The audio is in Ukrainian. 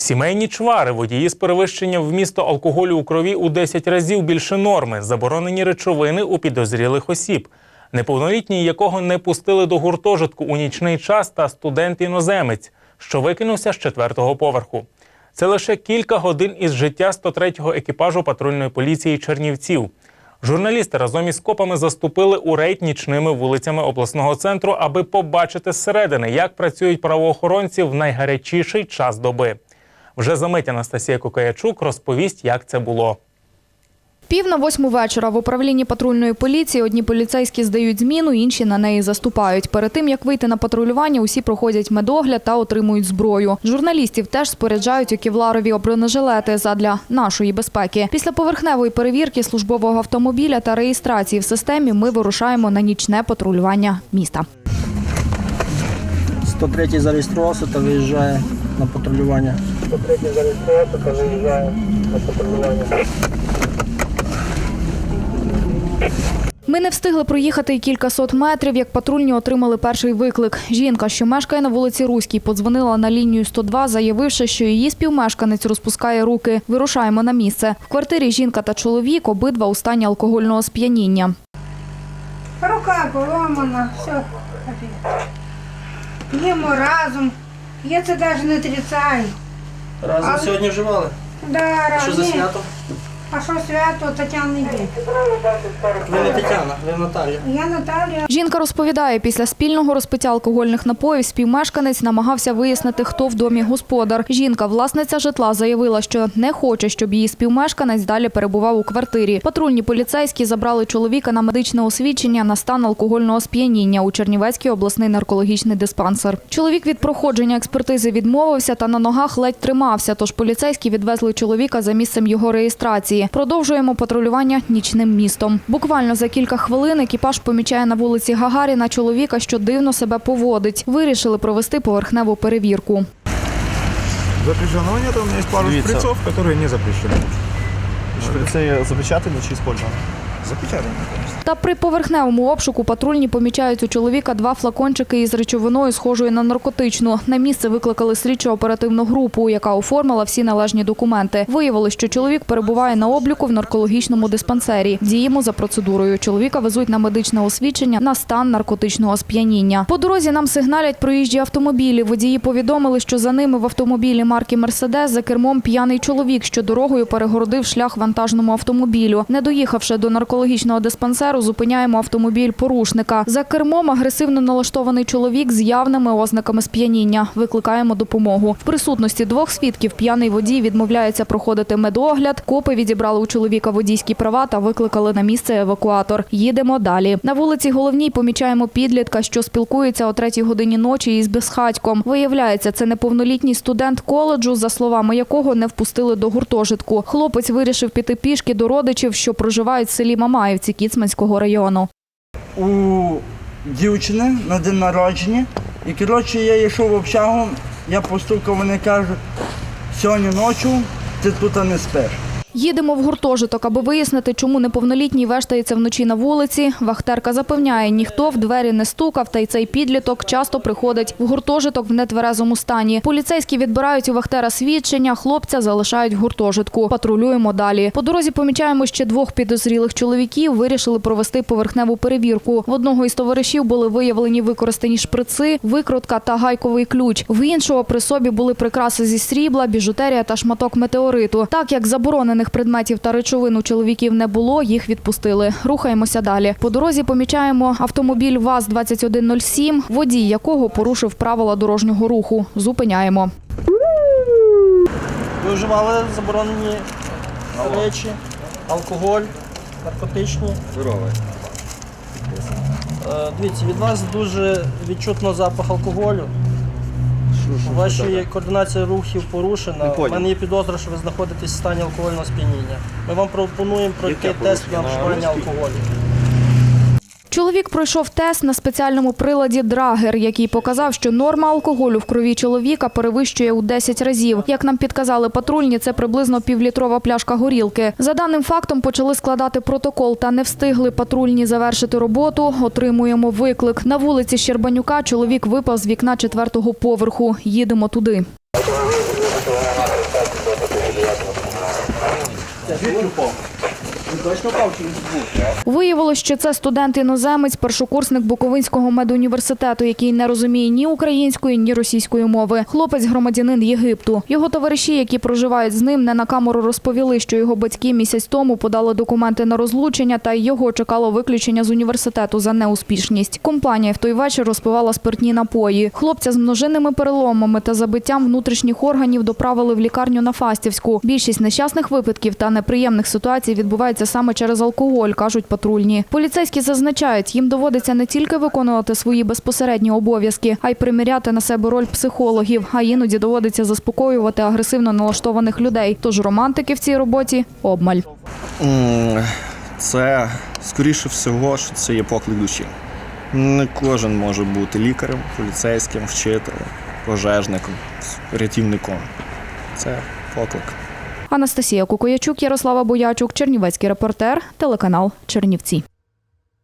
Сімейні чвари, водії з перевищенням вмісту алкоголю у крові у 10 разів більше норми, заборонені речовини у підозрілих осіб, неповнолітній якого не пустили до гуртожитку у нічний час та студент-іноземець, що викинувся з четвертого поверху. Це лише кілька годин із життя 103-го екіпажу патрульної поліції Чернівців. Журналісти разом із копами заступили у рейд нічними вулицями обласного центру, аби побачити зсередини, як працюють правоохоронці в найгарячіший час доби. Вже за мить Анастасія Кокаячук розповість, як це було. Пів на восьму вечора в управлінні патрульної поліції одні поліцейські здають зміну, інші на неї заступають. Перед тим як вийти на патрулювання, усі проходять медогляд та отримують зброю. Журналістів теж споряджають у кевларові бронежилети задля нашої безпеки. Після поверхневої перевірки службового автомобіля та реєстрації в системі ми вирушаємо на нічне патрулювання міста. 103 зареєструвався та виїжджає на патрулювання. 103 зареєструвався та виїжджає на патрулювання. Ми не встигли проїхати й кількасот метрів, як патрульні отримали перший виклик. Жінка, що мешкає на вулиці Руській, подзвонила на лінію 102, заявивши, що її співмешканець розпускає руки. Вирушаємо на місце. В квартирі жінка та чоловік обидва у стані алкогольного сп'яніння. Рука поломана, все. Їмо разом. Я це навіть не отрицаю. Разом Але- сьогодні вживали? Да. Що за ні. свято? А що свято Тетяни день? Ви не Тетяна, ви Наталія. Я Наталія. Жінка розповідає, після спільного розпиття алкогольних напоїв співмешканець намагався вияснити, хто в домі господар. Жінка, власниця житла, заявила, що не хоче, щоб її співмешканець далі перебував у квартирі. Патрульні поліцейські забрали чоловіка на медичне освідчення на стан алкогольного сп'яніння у Чернівецький обласний наркологічний диспансер. Чоловік від проходження експертизи відмовився та на ногах ледь тримався. Тож поліцейські відвезли чоловіка за місцем його реєстрації. Продовжуємо патрулювання нічним містом. Буквально за кілька хвилин екіпаж помічає на вулиці Гагаріна чоловіка, що дивно себе поводить. Вирішили провести поверхневу перевірку. Запрещено нет, у меня есть пару Дивіться. шприцов, которые не запрещены. Це запечатані чи спользовано? Запечатаны, конечно. Та при поверхневому обшуку патрульні помічають у чоловіка два флакончики із речовиною, схожою на наркотичну. На місце викликали слідчо-оперативну групу, яка оформила всі належні документи. Виявилось, що чоловік перебуває на обліку в наркологічному диспансері. Діємо за процедурою. Чоловіка везуть на медичне освідчення на стан наркотичного сп'яніння. По дорозі нам сигналять проїжджі автомобілі. Водії повідомили, що за ними в автомобілі марки Мерседес за кермом п'яний чоловік, що дорогою перегородив шлях вантажному автомобілю. Не доїхавши до наркологічного диспансеру, зупиняємо автомобіль порушника. За кермом агресивно налаштований чоловік з явними ознаками сп'яніння. Викликаємо допомогу. В присутності двох свідків п'яний водій відмовляється проходити медогляд. Копи відібрали у чоловіка водійські права та викликали на місце евакуатор. Їдемо далі. На вулиці головній помічаємо підлітка, що спілкується о третій годині ночі із безхатьком. Виявляється, це неповнолітній студент коледжу, за словами якого не впустили до гуртожитку. Хлопець вирішив піти пішки до родичів, що проживають в селі Мамаївці Кіцманського району. у дівчини на день народження. І коротше я йшов в общагу, я постукав, вони кажуть, сьогодні ночі ти тут не спиш. Їдемо в гуртожиток, аби вияснити, чому неповнолітній вештається вночі на вулиці. Вахтерка запевняє, ніхто в двері не стукав, та й цей підліток часто приходить в гуртожиток в нетверезому стані. Поліцейські відбирають у вахтера свідчення, хлопця залишають в гуртожитку. Патрулюємо далі. По дорозі помічаємо ще двох підозрілих чоловіків. Вирішили провести поверхневу перевірку. В одного із товаришів були виявлені використані шприци, викрутка та гайковий ключ. В іншого при собі були прикраси зі срібла, біжутерія та шматок метеориту. Так як заборонених предметів та речовин у чоловіків не було, їх відпустили. Рухаємося далі. По дорозі помічаємо автомобіль ВАЗ-2107, водій якого порушив правила дорожнього руху. Зупиняємо. Ви вживали заборонені речі, алкоголь, наркотичні. Здоровий. Е, Дивіться, від вас дуже відчутно запах алкоголю. Ваші координація рухів порушена. У мене є підозра, що ви знаходитесь в стані алкогольного сп'яніння. Ми вам пропонуємо пройти тест на вживання алкоголю. Чоловік пройшов тест на спеціальному приладі Драгер, який показав, що норма алкоголю в крові чоловіка перевищує у 10 разів. Як нам підказали патрульні, це приблизно півлітрова пляшка горілки. За даним фактом почали складати протокол та не встигли патрульні завершити роботу. Отримуємо виклик. На вулиці Щербанюка чоловік випав з вікна четвертого поверху. Їдемо туди. Виявилось, що це студент-іноземець, першокурсник Буковинського медуніверситету, який не розуміє ні української, ні російської мови. Хлопець громадянин Єгипту. Його товариші, які проживають з ним, не на камеру розповіли, що його батьки місяць тому подали документи на розлучення, та його чекало виключення з університету за неуспішність. Компанія в той вечір розпивала спиртні напої. Хлопця з множинними переломами та забиттям внутрішніх органів доправили в лікарню на Фастівську. Більшість нещасних випадків та неприємних ситуацій відбувається саме через алкоголь, кажуть патрульні. Поліцейські зазначають, їм доводиться не тільки виконувати свої безпосередні обов'язки, а й приміряти на себе роль психологів. А іноді доводиться заспокоювати агресивно налаштованих людей. Тож романтики в цій роботі обмаль. Це, скоріше всього, що це є поклик душі. Не кожен може бути лікарем, поліцейським, вчителем, пожежником, рятівником. Це поклик. Анастасія Кукоячук, Ярослава Боячук, Чернівецький репортер, телеканал Чернівці.